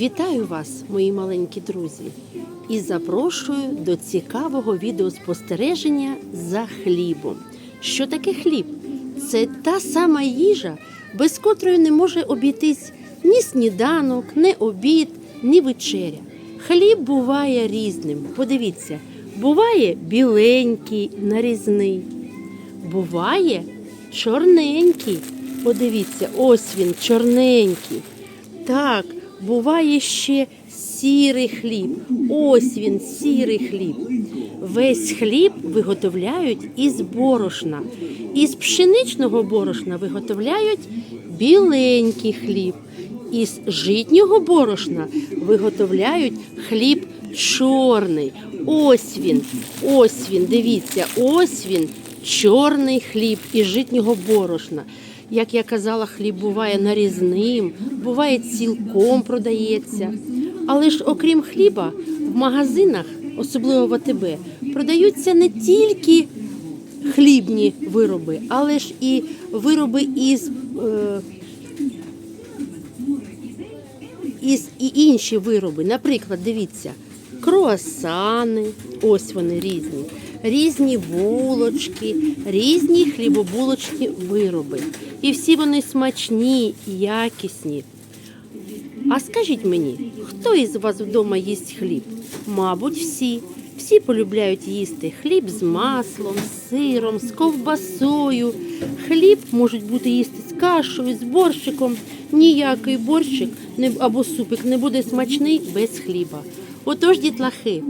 Вітаю вас, мої маленькі друзі, і запрошую до цікавого відеоспостереження за хлібом. Що таке хліб? Це та сама їжа, без котрої не може обійтись ні сніданок, ні обід, ні вечеря. Хліб буває різним. Подивіться, буває біленький, нарізний, буває чорненький. Подивіться, ось він, чорненький. Так, буває ще сірий хліб. Ось він, сірий хліб. Весь хліб виготовляють із борошна. Із пшеничного борошна виготовляють біленький хліб. Із житнього борошна виготовляють хліб чорний. Ось він, ось він, дивіться, ось він, чорний хліб із житнього борошна. Як я казала, хліб буває нарізним, буває цілком продається. Але ж окрім хліба, в магазинах, особливо в АТБ, продаються не тільки хлібні вироби, але ж і вироби із, е, із і інші вироби. Наприклад, дивіться, круасани, ось вони різні, різні булочки, різні хлібобулочні вироби. І всі вони смачні, якісні. А скажіть мені, хто із вас вдома їсть хліб? Мабуть, всі. Всі полюбляють їсти хліб з маслом, з сиром, з ковбасою. Хліб можуть бути їсти з кашею, з борщиком. Ніякий борщик або супик не буде смачний без хліба. Отож, дітлахи,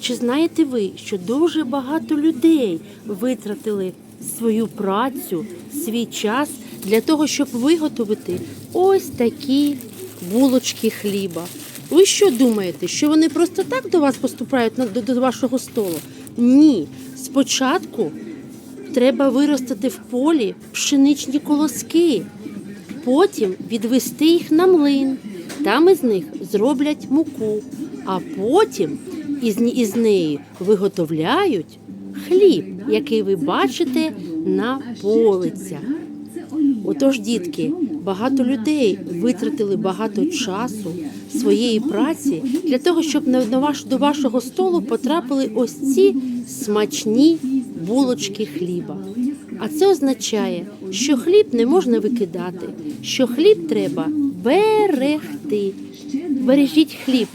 чи знаєте ви, що дуже багато людей витратили свою працю, свій час для того, щоб виготовити ось такі булочки хліба? Ви що думаєте, що вони просто так до вас поступають до, вашого столу? Ні. Спочатку треба виростити в полі пшеничні колоски, потім відвести їх на млин. Там із них зроблять муку, а потім із, із неї виготовляють хліб, який ви бачите на полицях. Отож, дітки, багато людей витратили багато часу своєї праці для того, щоб на ваш, до вашого столу потрапили ось ці смачні булочки хліба. А це означає, що хліб не можна викидати, що хліб треба берегти. Бережіть хліб,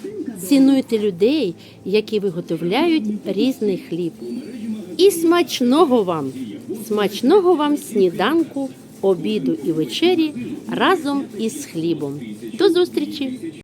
цінуйте людей, які виготовляють різний хліб. І смачного вам, смачного вам сніданку, обіду і вечері разом із хлібом. До зустрічі!